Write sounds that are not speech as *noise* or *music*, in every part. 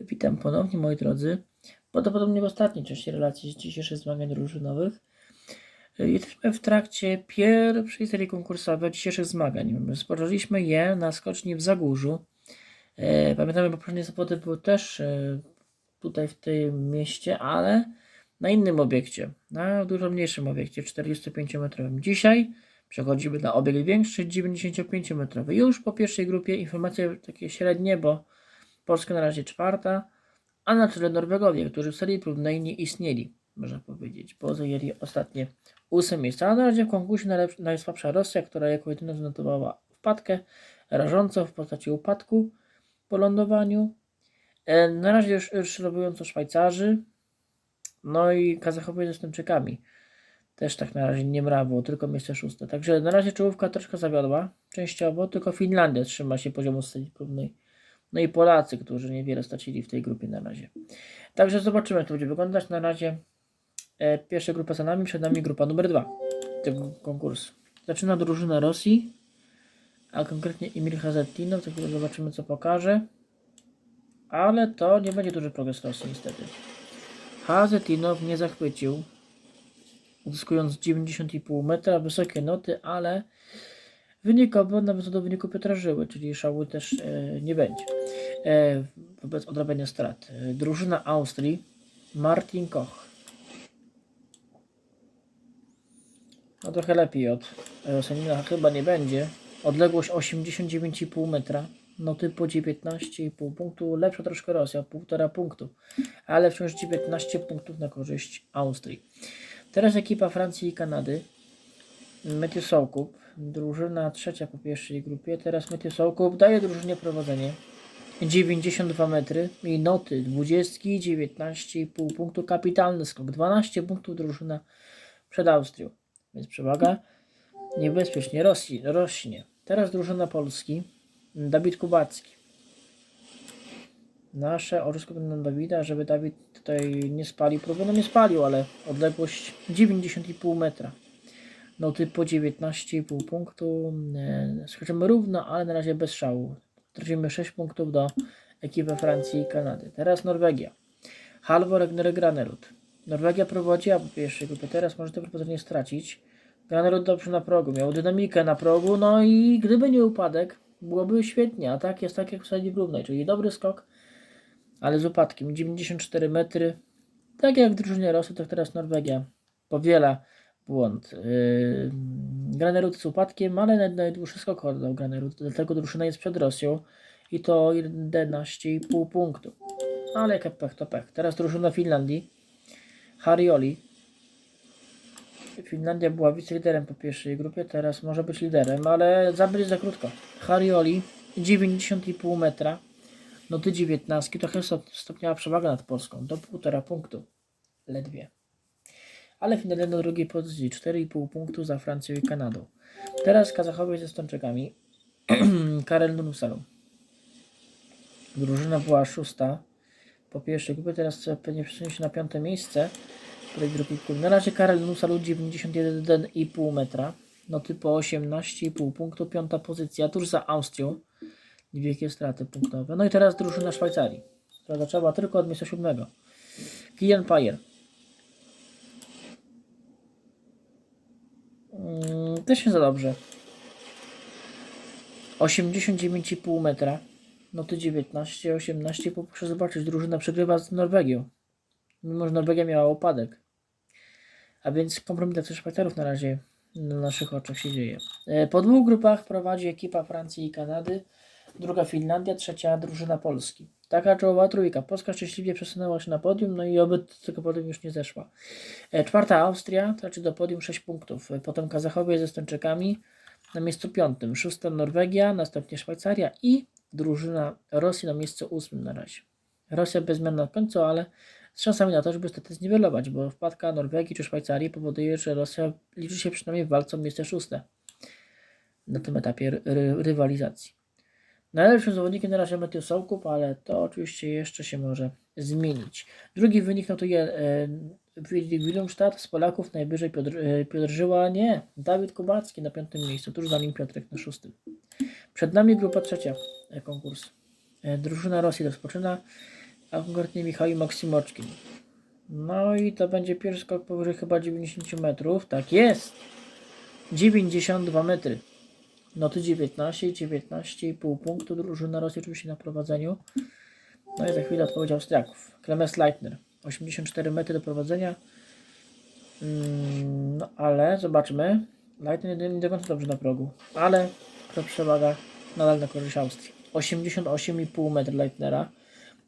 Witam ponownie, moi drodzy. Prawdopodobnie w ostatniej części relacji dzisiejszych zmagań drużynowych. Y, Jesteśmy w trakcie pierwszej serii konkursowej dzisiejszych zmagań. Rozpoczęliśmy je na skoczni w Zagórzu. E, Pamiętamy, poprzednie zawody były też e, tutaj w tym mieście, ale na innym obiekcie, na dużo mniejszym obiekcie, 45-metrowym. Dzisiaj przechodzimy na obiekt większy, 95-metrowy. Już po pierwszej grupie informacje takie średnie, bo Polska na razie czwarta, a na czele Norwegowie, którzy w serii próbnej nie istnieli, można powiedzieć, bo zajęli ostatnie ósme miejsce. A na razie w konkursie najlepsza- najsłabsza Rosja, która jako jedyna zanotowała wpadkę rażącą w postaci upadku po lądowaniu. E, Na razie już rozczarowująco Szwajcarzy, no i Kazachowie z Estończykami. Też tak na razie nie brawo, tylko miejsce szóste. Także na razie czołówka troszkę zawiodła, częściowo, tylko Finlandia trzyma się poziomu serii próbnej. No i Polacy, którzy niewiele stracili w tej grupie na razie. Także zobaczymy, jak to będzie wyglądać. Na razie e, pierwsza grupa za nami, przed nami grupa numer dwa tego konkursu. Zaczyna drużyna Rosji, a konkretnie Emil Hazettino, za chwilę zobaczymy, co pokaże. Ale to nie będzie duży progres Rosji, niestety. Hazetinow nie zachwycił, uzyskując 90,5 metra, wysokie noty, ale wynikowo nawet do wyniku Piotra Żyły, czyli szału też e, nie będzie. E, wobec odrabiania strat. E, drużyna Austrii, Martin Koch. No trochę lepiej od Rosanina chyba nie będzie. Odległość 89,5 metra. Noty po 19,5 punktu. Lepsza troszkę Rosja, półtora punktu. Ale wciąż 19 punktów na korzyść Austrii. Teraz ekipa Francji i Kanady. Matthew Soukup, drużyna trzecia po pierwszej grupie. Teraz Matthew Soukup daje drużynie prowadzenie. 92 metry i noty 20, 19,5 punktu. Kapitalny skok. 12 punktów drużyna przed Austrią. Więc przewaga niebezpiecznie rośnie. rośnie. Teraz drużyna Polski. Dawid Kubacki. Nasze skupione na Dawida, żeby Dawid tutaj nie spalił. Próby no nie spalił, ale odległość 90,5 metra. Noty po 19,5 punktu. E, Skoczymy równo, ale na razie bez szału. Tracimy 6 punktów do ekipy Francji i Kanady. Teraz Norwegia. Halvor Egner Granerud. Norwegia prowadziła po pierwszej grupie, teraz może to prowadzenie stracić. Granerud dobrze na progu, miał dynamikę na progu, no i gdyby nie upadek, byłoby świetnie, a tak jest tak jak w serii równej, czyli dobry skok, ale z upadkiem. 94 metry. Tak jak w drużynie tak teraz Norwegia powiela błąd. Yy, Granerud z upadkiem, ale naj- najdłuższy skok oddał Granerud, dlatego drużyna jest przed Rosją i to 11,5 punktu. Ale jak pech to pech. Teraz drużyna Finlandii. Harioli. Finlandia była wiceliderem po pierwszej grupie, teraz może być liderem, ale zabyć za krótko. Harioli 90,5 metra. Noty 19, trochę stop- stopniała przewaga nad Polską, do 1,5 punktu. Ledwie. Ale Finlandia na drugiej pozycji, 4,5 punktu za Francją i Kanadą. Teraz Kazachowie ze Stączykami. *clears throat* Karel Nunusalu. Drużyna była szósta po pierwszej grupie, teraz pewnie przesunie się na piąte miejsce w tej grupie. Na razie Karel Nusalu 91,5 metra. Noty po 18,5 punktu, piąta pozycja, tuż za Austrią. Niewielkie straty punktowe. No i teraz drużyna Szwajcarii, która zaczęła tylko od miejsca siódmego. Kilian Pajer. Mm, też nie za dobrze. 89,5 metra. Noty 19, 18. Proszę zobaczyć, drużyna przegrywa z Norwegią. Mimo, że Norwegia miała upadek. A więc kompromitacja Szwajcarów na razie na naszych oczach się dzieje. E, Po dwóch grupach prowadzi ekipa Francji i Kanady. Druga Finlandia, trzecia drużyna Polski. Taka czołowa trójka. Polska szczęśliwie przesunęła się na podium, no i oby z tego podium już nie zeszła. E, Czwarta Austria, traci do podium 6 punktów. E, Potem Kazachowie ze Estończykami na miejscu piątym. Szósta Norwegia, następnie Szwajcaria i drużyna Rosji na miejscu ósmym na razie. Rosja bez zmian na końcu, ale z szansami na to, żeby stety zniwelować, bo wpadka Norwegii czy Szwajcarii powoduje, że Rosja liczy się przynajmniej w walce o miejsce szóste na tym etapie ry- ry- rywalizacji. Najlepszym zawodnikiem na razie Matthew Sołkup, ale to oczywiście jeszcze się może zmienić. Drugi wynik notuje e, Willi Willemstad z Polaków, najwyżej Piotr, e, Piotr Żyła, nie, Dawid Kubacki na piątym miejscu, tuż za nim Piotrek na szóstym. Przed nami grupa trzecia e, konkursu. E, drużyna Rosji rozpoczyna, a konkretnie Michał Maksimoczkin. No i to będzie pierwszy skok powyżej chyba 90 metrów, tak jest! 92 metry. Noty 19 i 19,5 punktu. Drużyna Rosji oczywiście na prowadzeniu. No i za chwilę odpowiedź Austriaków. Klemens Leitner. 84 metry do prowadzenia. Mm, no ale zobaczmy. Leitner nie, nie do końca dobrze na progu. Ale to przewaga nadal na korzyść Austrii. 88,5 metr Leitnera.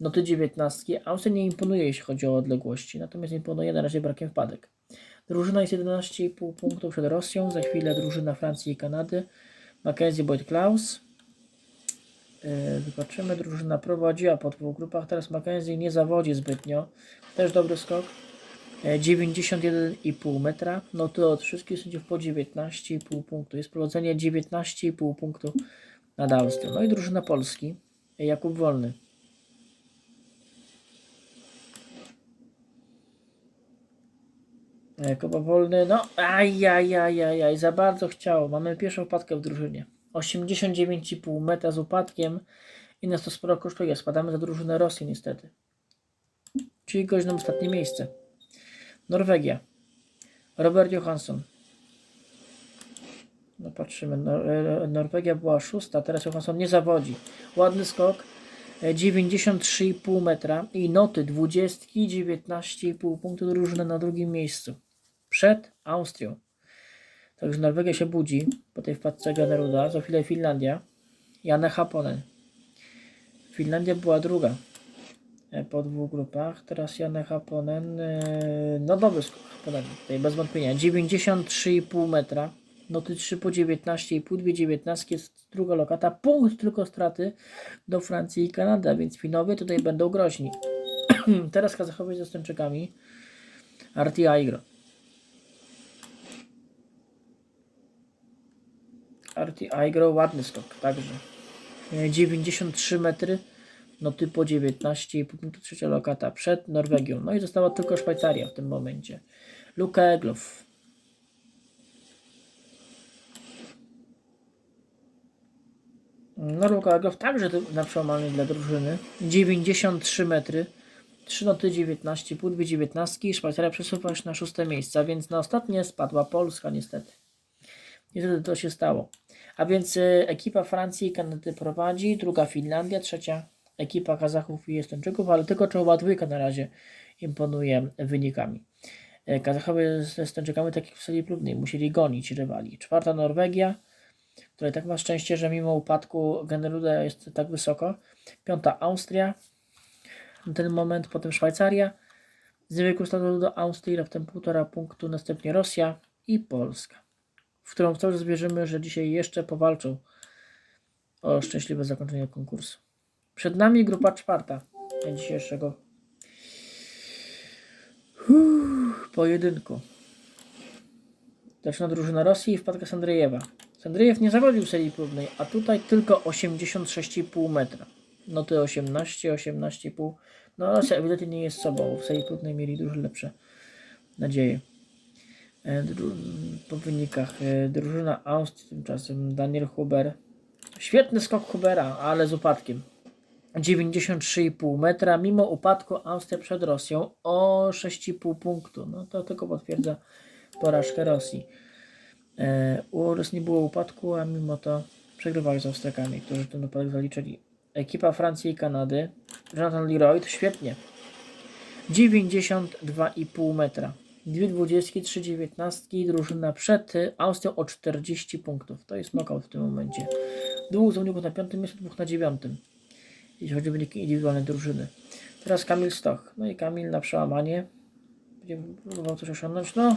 Noty 19. Austria nie imponuje jeśli chodzi o odległości. Natomiast imponuje na razie brakiem wpadek. Drużyna jest 11,5 punktów przed Rosją. Za chwilę drużyna Francji i Kanady. Mackenzie Boyd Klaus. Zobaczymy, drużyna prowadziła po dwóch grupach. Teraz Mackenzie nie zawodzi zbytnio. Też dobry skok. Yy, 91,5 metra. No to od wszystkich sędziów po 19,5 punktu. Jest prowadzenie 19,5 punktu nad Austrią. No i drużyna Polski. Jakub Wolny. Jakuba Wolny, no ajajajajaj, za bardzo chciało. Mamy pierwszą wpadkę w drużynie. 89,5 metra z upadkiem i nas to sporo kosztuje. Spadamy za drużynę Rosji niestety. Czyli gość nam ostatnie miejsce. Norwegia. Robert Johansson. No patrzymy, Nor- Norwegia była szósta, teraz Johansson nie zawodzi. Ładny skok. E, 93,5 metra i noty 20, 19,5 punktu drużyny na drugim miejscu. Przed Austrią. Także Norwegia się budzi po tej wpadce Ganeruda. Za chwilę Finlandia. Janne Haponen. Finlandia była druga e, po dwóch grupach. Teraz Janne Haponen. e, No dobry skok. Tutaj bez wątpienia. 93,5 metra. Noty 3 po 19,5, 2 19 jest druga lokata. Punkt tylko straty do Francji i Kanady, a więc Finowie tutaj będą groźni. *clears throat* Teraz Kazachowie ze Stończykami. Arti Aigro. Arti Aigro, ładny skok, także. E, 93 metry, no typo 19, punktu trzecia lokata przed Norwegią. No i została tylko Szwajcaria w tym momencie. Luka Eglow. No Luka Eglow także na przełamaniu dla drużyny. 93 metry. 3 noty 19, pół 2 19 i Szwajcaria przesuwa się na szóste miejsce, więc na ostatnie spadła Polska niestety. Niestety to się stało. A więc y, ekipa Francji i Kanady prowadzi, druga Finlandia, trzecia ekipa Kazachów i Estończyków, ale tylko czołowa dwójka na razie imponuje wynikami. Y, Kazachowie z Estończykami, tak jak w serii próbnej, musieli gonić rywali. Czwarta Norwegia, która tak ma szczęście, że mimo upadku Generuda jest tak wysoko. Piąta Austria, na ten moment, potem Szwajcaria, z stanu do Austrii, raptem półtora punktu, następnie Rosja i Polska, w którą wciąż wierzymy, że dzisiaj jeszcze powalczą o szczęśliwe zakończenie konkursu. Przed nami grupa czwarta dzisiejszego Uff, pojedynku. Zaczyna drużyna Rosji i wpadka Sandrzejewa. Sandrzejew nie zawodził w serii próbnej, a tutaj tylko 86,5 metra. Noty 18, 18,5. No Rosja ewidentnie nie jest sobą. W serii próbnej mieli dużo lepsze nadzieje. E, po wynikach e, drużyna Austrii tymczasem Daniel Huber. Świetny skok Hubera, ale z upadkiem. 93,5 metra. Mimo upadku Austria przed Rosją o 6,5 punktu. No to tylko potwierdza porażkę Rosji. E, u Rosji nie było upadku, a mimo to przegrywali z Austriakami, którzy ten upadek zaliczyli. Ekipa Francji i Kanady. Jonathan Leroy, świetnie. 92,5 metra. Dwie dwudziestki, trzy dziewiętnastki, drużyna przed y, Austrią o 40 punktów. To jest knockout w tym momencie. Dwóch zawodników na piątym miejscu, dwóch na dziewiątym. Jeśli chodzi o wyniki indywidualne drużyny. Teraz Kamil Stoch. No i Kamil na przełamanie. Będzie próbował coś osiągnąć. No.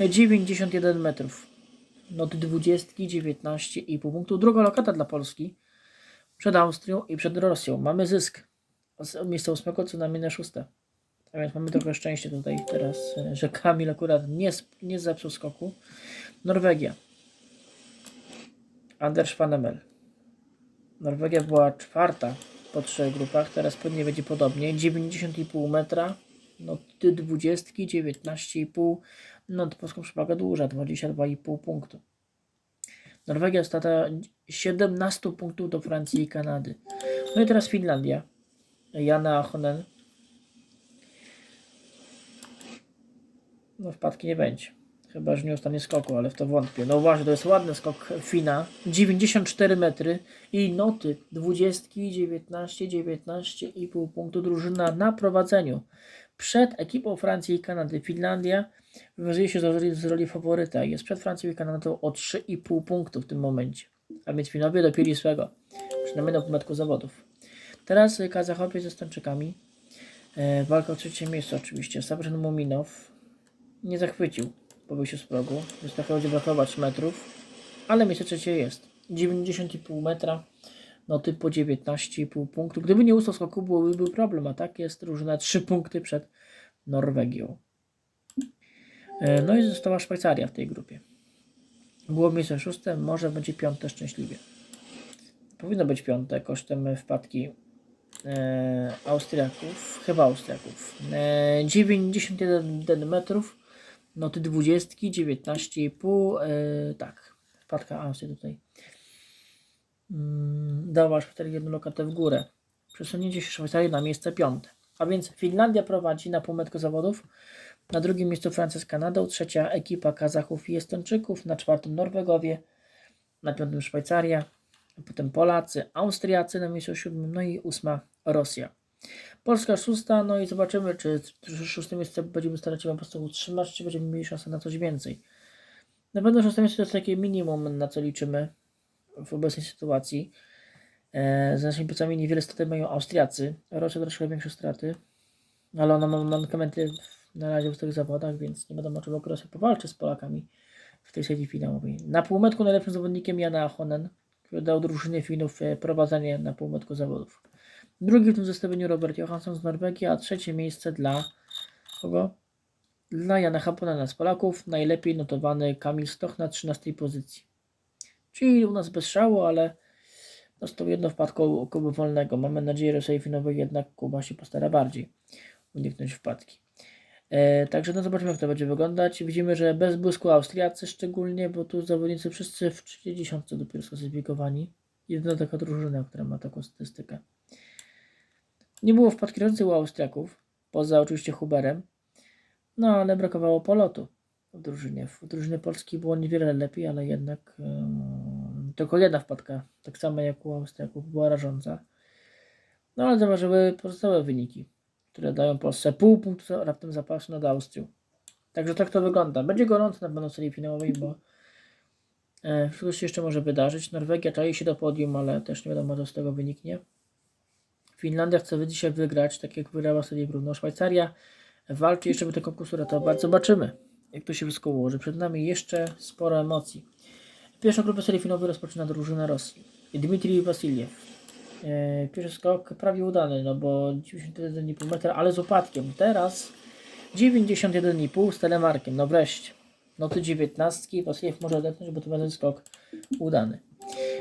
91 metrów. Noty 20, 19 i pół punktu. Druga lokata dla Polski. Przed Austrią i przed Rosją. Mamy zysk. z miejsca ósmego co najmniej na szóste. A więc mamy trochę szczęścia tutaj teraz, że Kamil akurat nie, nie zepsuł skoku. Norwegia. Anders Vanemel. Norwegia była czwarta po trzech grupach, teraz pewnie będzie podobnie. 90,5 metra, no ty 20, 19,5, no to polską przewagę duża, 22,5 punktu. Norwegia stata 17 punktów do Francji i Kanady. No i teraz Finlandia. Jana Ahonen. No wpadki nie będzie. Chyba, że nie ustanie skoku, ale w to wątpię. No uważaj, to jest ładny skok Fina. 94 metry i noty 20, 19, 19,5 punktu drużyna na prowadzeniu. Przed ekipą Francji i Kanady. Finlandia wywiązuje się z roli, z roli faworyta. Jest przed Francją i Kanadą o 3,5 punktu w tym momencie. A więc Finowie dopięli swego. Przynajmniej na półmetku zawodów. Teraz Kazachowie ze Stańczykami. E, walka o trzecie miejsce oczywiście. Sabrin Muminow nie zachwycił po wyjściu z progu, będzie brakować metrów, ale miejsce trzecie jest. 90,5 metra, no typ po 19,5 punktu. Gdyby nie ustał skoku, byłby był problem, a tak jest drużyna 3 punkty przed Norwegią. E, No i została Szwajcaria w tej grupie. Było miejsce szóste, może będzie piąte szczęśliwie. Powinno być piąte kosztem wpadki e, Austriaków, chyba Austriaków. E, 91 metrów, noty 20, 19,5, e, tak, wpadka Austrii tutaj. Mm, dała Szwajcarii jedną lokatę w górę. Przesunięcie się Szwajcarii na miejsce piąte. A więc Finlandia prowadzi na półmetku zawodów. Na drugim miejscu Francja z Kanadą, trzecia ekipa Kazachów i Estończyków, na czwartym Norwegowie, na piątym Szwajcaria, potem Polacy, Austriacy na miejscu siódmym, no i ósma Rosja. Polska szósta, no i zobaczymy, czy, szóste miejsce będziemy starać się po prostu utrzymać, czy będziemy mieli szansę na coś więcej. Na pewno szóste miejsce to jest takie minimum, na co liczymy w obecnej sytuacji. E, za naszymi plecami niewiele straty mają Austriacy, Rosja troszkę większe straty, ale ona ma mankamenty na razie w tych zawodach, więc nie wiadomo, czy w Rosja powalczy z Polakami w tej serii finałowej. Na półmetku najlepszym zawodnikiem Jana Ahonen, który dał drużynie Finów e, prowadzenie na półmetku zawodów. Drugi w tym zestawieniu Robert Johansson z Norwegii, a trzecie miejsce dla kogo? Dla Jana Haponena z Polaków. Najlepiej notowany Kamil Stoch na 13 pozycji. Czyli u nas bez szału, ale dostał jedno wpadką Kuby Wolnego. Mamy nadzieję, że sobie Finowej jednak Kuba się postara bardziej uniknąć wpadki. E, także no zobaczymy jak to będzie wyglądać. Widzimy, że bez błysku Austriacy szczególnie, bo tu zawodnicy wszyscy w 30 dopiero sklasyfikowani. Jedyna taka drużyna, która ma taką statystykę. Nie było wpadki u Austriaków, poza oczywiście Huberem, no ale brakowało polotu w drużynie. W drużynie polskiej było niewiele lepiej, ale jednak em, tylko jedna wpadka, tak samo jak u Austriaków, była rażąca. No ale zaważyły pozostałe wyniki, które dają Polsce pół punktu raptem zapasu nad Austrią. Także tak to wygląda. Będzie gorąco na pewno serii finałowej, bo e, wszystko się jeszcze może wydarzyć. Norwegia czai się do podium, ale też nie wiadomo, co z tego wyniknie. Finlandia chce dzisiaj wygrać, tak jak wygrała sobie Bruno. Szwajcaria walczy jeszcze by ten konkurs uratować. Zobaczymy, jak to się wszystko ułoży. Przed nami jeszcze sporo emocji. Pierwszą grupę serii finałowej rozpoczyna drużyna Rosji. Dmitrij Wasiliew. E, Pierwszy skok prawie udany, no bo 91,5 metra, ale z opadkiem. Teraz 91,5 z telemarkiem. No wreszcie. Noty 19. Wasiliew może odetchnąć, bo to będzie skok udany.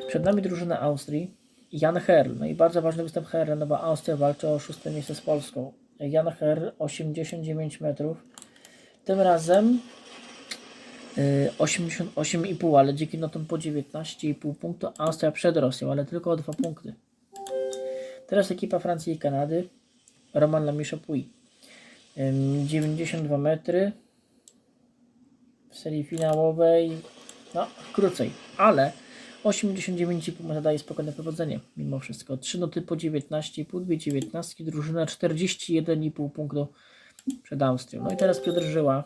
Przed nami drużyna Austrii. Jan Herl. No i bardzo ważny występ Herla, no bo Austria walczy o szóste miejsce z Polską. Jan Herl 89 metrów. Tym razem y, 88,5, ale dzięki notom po 19,5 punktu Austria przed Rosją, ale tylko o 2 punkty. Teraz ekipa Francji i Kanady. Roman Lamichapui. 92 metry. W serii finałowej no krócej, ale 89,5 metra daje spokojne prowadzenie mimo wszystko. 3 noty po 19,5, 2 19, drużyna 41,5 punktu przed Austrią. No i teraz Piotr Żyła.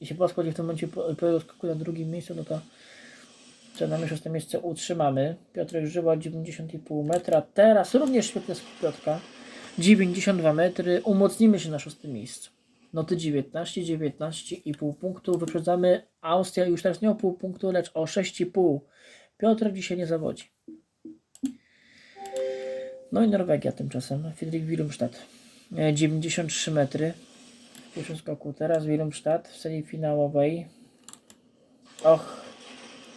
Jeśli Polska w tym momencie po, na drugim miejscu, no to przed nami szóste miejsce utrzymamy. Piotrek Żyła 90,5 metra. Teraz również świetny skok Piotrka. 92 metry. Umocnimy się na szóstym miejscu. Noty 19, 19,5 punktu. Wyprzedzamy Austria już teraz nie o pół punktu, lecz o 6,5. Piotrek dzisiaj nie zawodzi. No i Norwegia tymczasem. Friedrich Willemstad. E, 93 metry w pierwszym skoku. Teraz Willemstad w serii finałowej. Och,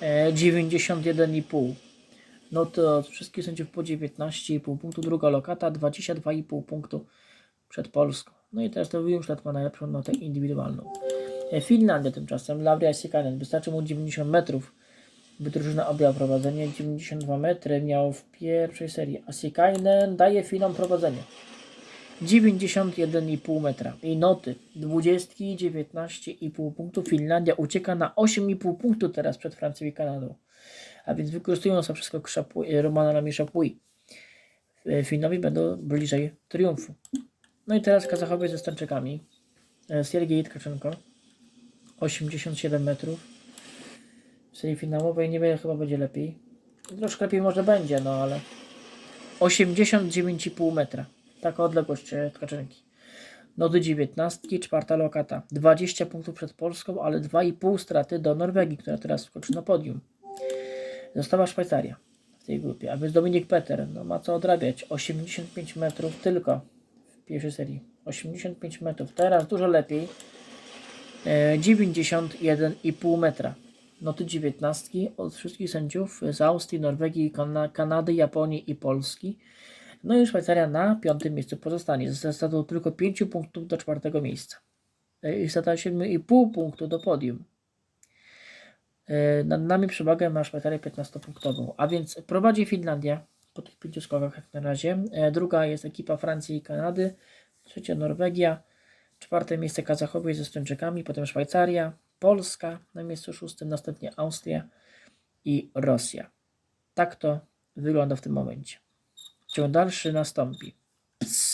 e, 91,5. No to wszystkich sędziów po 19,5 punktu. Druga lokata 22,5 punktu przed Polską. No i teraz to Willemstad ma najlepszą notę indywidualną. E, Finlandia tymczasem. Lauria Sikanen. Wystarczy mu 90 metrów by drużyna objęła prowadzenie. 92 metry miał w pierwszej serii. A Sikainen daje Finom prowadzenie. 91,5 metra. I noty 20, 19,5 punktów. Finlandia ucieka na 8,5 punktu teraz przed Francją i Kanadą. A więc wykorzystując to wszystko Krzapu- Romana Lamisza Pui. E, Finowie będą bliżej triumfu. No i teraz Kazachowie ze Stańczykami. E, Siergiej Tkaczenko. 87 metrów. Finałowej nie wiem, chyba będzie lepiej. Troszkę lepiej może będzie, no ale 89,5 metra. Taka odległość e, Tkaczenki. Nody 19, czwarta lokata. 20 punktów przed Polską, ale 2,5 straty do Norwegii, która teraz wskoczy na podium. Została Szwajcaria w tej grupie, a więc Dominik Peter no, ma co odrabiać. 85 metrów tylko w pierwszej serii. 85 metrów. Teraz dużo lepiej. E, 91,5 metra. Noty 19 od wszystkich sędziów z Austrii, Norwegii, Kana- Kanady, Japonii i Polski. No i Szwajcaria na piątym miejscu pozostanie. Z zasadą tylko 5 punktów do czwartego miejsca. E, I strata 7,5 punktu do podium. E, Nad nami przewagę ma Szwajcaria 15-punktową, a więc prowadzi Finlandia po tych pięciu skokach jak na razie. E, Druga jest ekipa Francji i Kanady. Trzecia Norwegia. Czwarte miejsce Kazachowie ze Stończykami, potem Szwajcaria, Polska na miejscu szóstym, następnie Austria i Rosja. Tak to wygląda w tym momencie. Ciąg dalszy nastąpi. Ps.